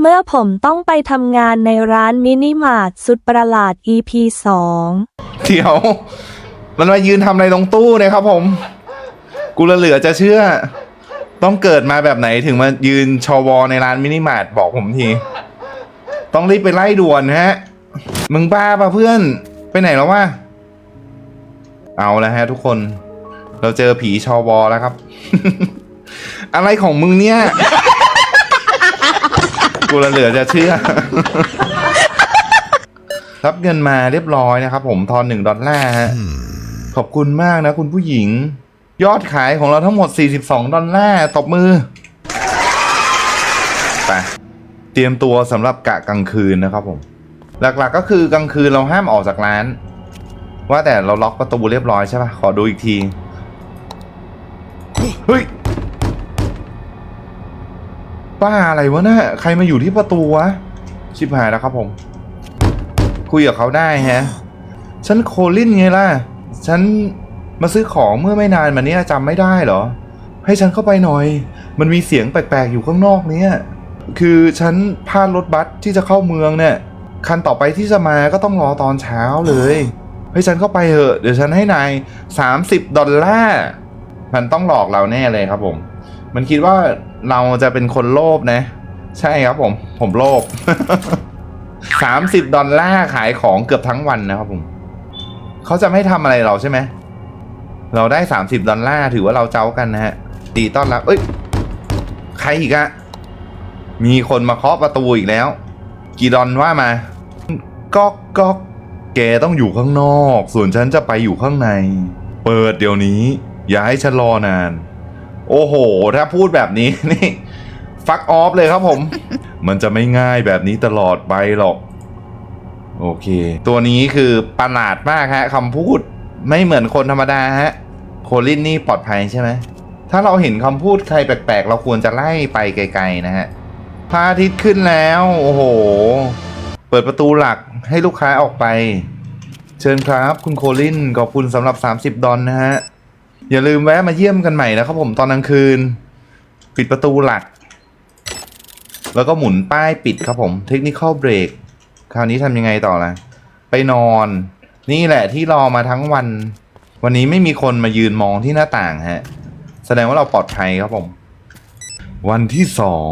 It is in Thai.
เมื่อผมต้องไปทำงานในร้านมินิมาร์ทสุดประหลาด EP 2เดี๋ยว มันมายืนทำอะไรตรงตู้เนี่ยครับผม กูละเหลือจะเชื่อ ต้องเกิดมาแบบไหนถึงมายืนชอวอในร้านมินิมาร์ทบอกผมที ต้องรีบไปไล่ด่วนฮะ มึงบ้าป่ะเพื่อน ไปไหนแล้ววะ เอาแล้วฮะทุกคน เราเจอผีชอวอแล้วครับ อะไรของมึงเนี่ย กูละเหลือจะเชื่อ รับเงินมาเรียบร้อยนะครับผมทอนหนึ่งดอลลาร์ฮะ ขอบคุณมากนะคุณผู้หญิง ยอดขายของเราทั้งหมด 42 ดอลลาร์ตบมือไปเตรียมตัวสำหรับกะกลางคืนนะครับผม หลักๆก็คือกลางคืนเราห้ามออกจากร้าน ว่าแต่เราล็อกประตูเรียบร้อยใช่ปะขอดูอีกที เฮ้ย ป้าอะไรวะนะ่ะใครมาอยู่ที่ประตูวะ ชิบหายแล้วครับผม คุยกับเขาได้ฮะ ฉันโคลินไงล่ะ ฉันมาซื้อของเมื่อไม่นานมาเนี้ยจำไม่ได้เหรอ ให้ฉันเข้าไปหน่อย มันมีเสียงแปลกๆอยู่ข้างนอกเนี้ยคือฉันพลาดรถบัสที่จะเข้าเมืองเนี่ย คันต่อไปที่จะมาก็ต้องรอตอนเช้าเลย ให้ฉันเข้าไปเถอะ เดี๋ยวฉันให้นาย30ดอลลาร์ มันต้องหลอกเราแน่เลยครับผม มันคิดว่า เราจะเป็นคนโลภนะ ใช่ครับผม ผมโลภสามสิบดอลลาร์ขายของเกือบทั้งวันนะครับผมเขาจะไม่ทำอะไรเราใช่ไหม เราได้สามสิบดอลลาร์ถือว่าเราเจ้ากันนะฮะตีต้อนรับ เอ้ย ใครอีกอะมีคนมาเคาะประตูอีกแล้ว กี่ดอนว่ามาก๊อกก๊อกแกต้องอยู่ข้างนอก ส่วนฉันจะไปอยู่ข้างใน เปิดเดี๋ยวนี้ อย่าให้ฉันรอนาน โอ้โห ถ้าพูดแบบนี้นี่ฟักออฟเลยครับผม มันจะไม่ง่ายแบบนี้ตลอดไปหรอก โอเค ตัวนี้คือประหลาดมากฮะคำพูดไม่เหมือนคนธรรมดาฮะ โคลินนี่ปลอดภัยใช่ไหม ถ้าเราเห็นคำพูดใครแปลกๆ เราควรจะไล่ไปไกลๆนะฮะพระอาทิตย์ขึ้นแล้ว โอ้โห เปิดประตูหลักให้ลูกค้าออกไป เชิญครับ คุณโคลินขอบคุณสำหรับ 30 ดอลนะฮะ อย่าลืมแวะมาเยี่ยมกันใหม่นะครับผมตอนกลางคืน ปิดประตูหลัก แล้วก็หมุนป้ายปิดครับผมเทคนิคอลเบรกคราวนี้ทำยังไงต่อละไปนอน นี่แหละที่รอมาทั้งวัน วันนี้ไม่มีคนมายืนมองที่หน้าต่างฮะ แสดงว่าเราปลอดภัยครับผม วันที่สอง